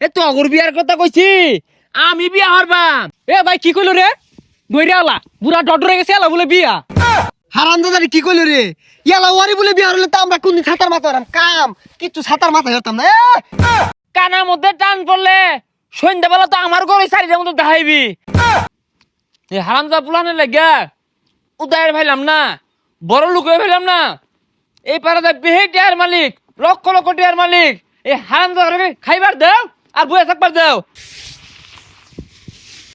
এ তগর বিয়ার কথা কইছি? আমি বিয়া হরবাম। এ ভাই কি কইলো রে? দইরে আলা বুড়া ডডরে গেছে আলা বলে বিয়া। হারাম দাদারি কি কইলো রে? ইয়ালা ওয়ারি বলে বিয়া হলে তো আমরা কোনদিন ছাতার মাথা হরাম। কাম কিচ্ছু ছাতার মাথা হতাম না। এ! কানার মধ্যে টান পড়লে সন্ধ্যাবেলা তো আমার ঘরে চারিটার মতো দেখাইবি। এই হারামজা পুলানে লেগে উদয়ের ভাইলাম না বড় লোক হয়ে ফেলাম না। এই পাড়াতে বেহে টিয়ার মালিক লক্ষ লক্ষ টিয়ার মালিক এই হারামজা ঘরে খাইবার দাও। আর বয়ে থাকবার দাও।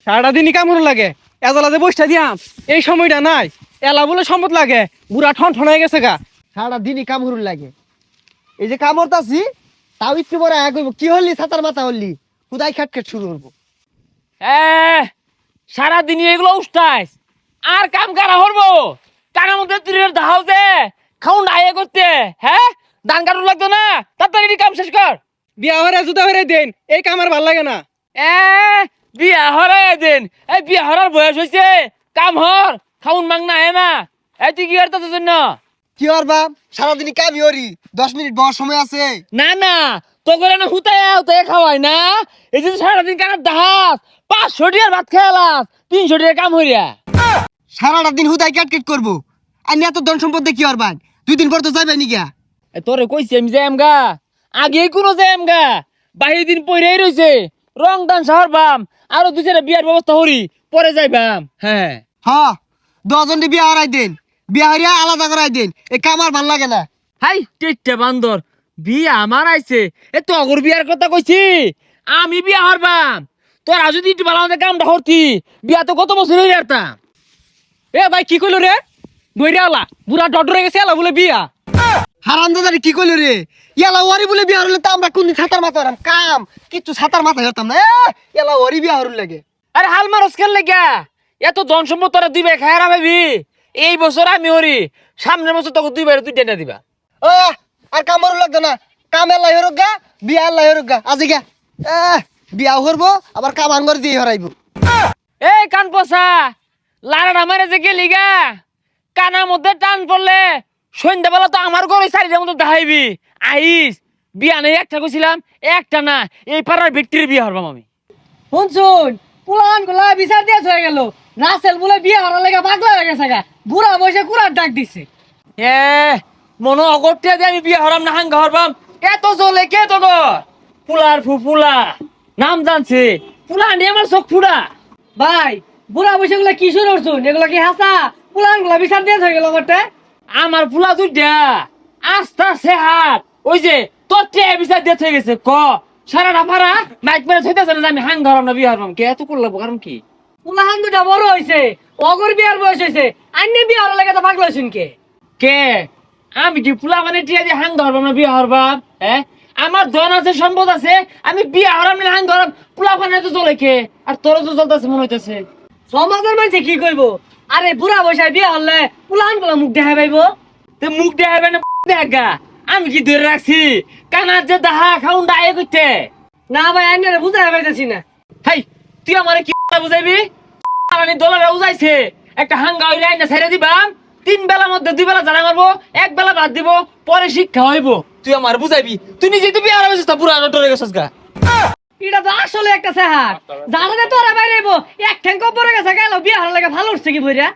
সারাটা দিনই কামড় লাগে এজালা যে বসটা দিয়াম। এই সময়টা নাই এলা বলে সম্পদ লাগে বুড়া ঠন ঠন হয়ে গেছে গা। সারা দিনই কাম হরুন লাগে। এই যে কাম হরতাছি তাও একটু পরে এক হইব কি হলি ছাতার মাথা হলি? খুদাই খাট খাট শুরু করব। এ সারাদিন এগুলো উষ্টাইস আর কাম কারা হরবো টাকার মধ্যে তুলের দাহাও যে খাউন আয়ে করতে হ্যাঁ? দান কাটুন লাগতো না? তাড়াতাড়ি কাম শেষ কর। বিয়া হরে জুতা হরে দেন এই কামার ভালো লাগে না। এ বিয়া হরাই দিন এই বিয়া হরার বয়স হয়েছে কাম হর খাউন মাং না হে না এই তুই কি করতে জন্য? কি আর বাপ সারাদিনই কামই হরি দশ মিনিট বহর সময় আছে। না না তো করে না হুতায় হুতায় খাওয়াই না এই যে সারাদিন কানার দাহাস পাঁচশো টিয়ার ভাত খেয়ালাস তিনশো টিয়ার কাম হইয়া সারাটা দিন হুদাই কাট কাট করব আর এত ধন সম্পদ কি আর বান দুই দিন পর তো যাবে নি গা এ তোরে কইছি আমি যাইম গা আগেই কোনো যাইম গা বাহির দিন পইরাই রইছে। রং দান শহর বাম আরও দুই চারটা বিয়ার ব্যবস্থা করি পরে যাইবাম। হ্যাঁ। হ দশজন বিয়া হরাই দিন। বিয়া হরিয়া আলাদা করাই দেন। এই কামার ভালো লাগে না। হাই টেট্টা বান্দর বিয়া আমার আইছে। এ তো অগর বিয়ার কথা কইছি। আমি বিয়া হরবাম তোরা যদি একটু ভালো আমাদের কামটা হরতি বিয়া তো কত বছর হয়ে এ ভাই কি কইলো রে? দইরে আলা বুড়া ডডরে গেছে আলা বলে বিয়া। হারাম দাদারি কি কইলো রে? ইয়ালা ওয়ারি বলে বিয়া হলে তো আমরা কোনদিন ছাতার মাথা হরাম কাম কিচ্ছু ছাতার মাথা হতাম না। এ! ইয়ালা ওয়ারি বিয়া হরুন লাগে। আরে হাল মারস খেল লেগা? এত ধন সম্পদ তোরা দুই ভাই খায় ভাবি? এই বছর আমি হরি সামনের বছর তোকে দুই ভাই তুই টেনে দিবা। ও আর কাম হরুন লাগতো না। কাম এলাই হরুক গা বিয়া এলাই হরুক গা। আজি গা। এ, বিয়া হরবো আবার কাম আনগর দিয়ে হরাইবো। এই কান পচা লাড়াটা মারে যে গেলি গা। কানার মধ্যে টান পড়লে সন্ধ্যাবেলা তো আমার ঘরে চারিটার মতো দেখাইবি। আইস বিয়া নেই একটা কইছিলাম একটা না এই পাড়ার ব্যক্তির বিয়ে হরবাম আমি। শুন শুন পুলানগুলা বিচার দিয়ে হয়ে গেল। রাসেল বলে বিয়া হওয়ার লেগে পাগলা হয়ে গেছে গা। বুড়া বসে কুড়ার ডাক দিছে। এ মনে অগরতে দিয়ে আমি বিয়ে হরাম না হাঙ্গা হরবাম। এত চলে কে তো গো পুলার ফুপুলা নাম জানছে। পুলা নিয়ে আমার চোখ ফুড়া। ভাই বুড়া বসে গুলা কি শুরু করছুন এগুলা কি হাসা? পুলানগুলা বিচার দিয়ে হয়ে গেল বটে আমার পুলা দুইটা আস্তা সে হাত ওই যে তোর টে বিচার দিয়ে গেছে? ক? সারাটা পারা মাইক মেরে থইতেছে না আমি হাং না বিয়ে কে এত কারণ কি? পুলাহান দুটা বড় হয়েছে অগর বিয়ার বয়স হওয়ার লেগে তো পাগলা কে? কে? আমি কি পুলা মানে টিয়া দিয়ে হাং ধরবাম না বিয়ে হরবাম? হ্যাঁ? আমার ধন আছে সম্পদ আছে আমি বিয়ে হরাম না হাং ধরাম। পুলা মানে তো চলে কে? আর তোর তো চলতেছে মনে হইতেছে। সমাজের মানুষে কি করব আরে বুড়া বসায় বিয়া হলে পুলাহানগুলা মুখ দেখা পাইব? তে মুখ দেখাবে না দেখা। আমি কি ধরে রাখছি? কানার যে দাহা খাউন ডায়ে করতে না ভাই আইনারে বুঝাই পাইতেছি না। হাই তুই আমারে কি বুঝাইবি? আনি ডলারে উজাইছে। একটা হাঙ্গা হইলে আইনা ছেড়ে দিবাম তিন বেলা মধ্যে দুই বেলা জানা মারবো এক বেলা ভাত দিব পরে শিক্ষা হইব। তুই আমার বুঝাইবি? তুই নিজে তুই বিয়ে তা পুরা ডরে গেছিস গা। এটা তো আসলে একটা সেহার জানাতে তোরা বাইরে এক ঠ্যাঙ্ক পরে গেছে গেল বিয়ে হার লাগে ভালো উঠছে কি বইরা?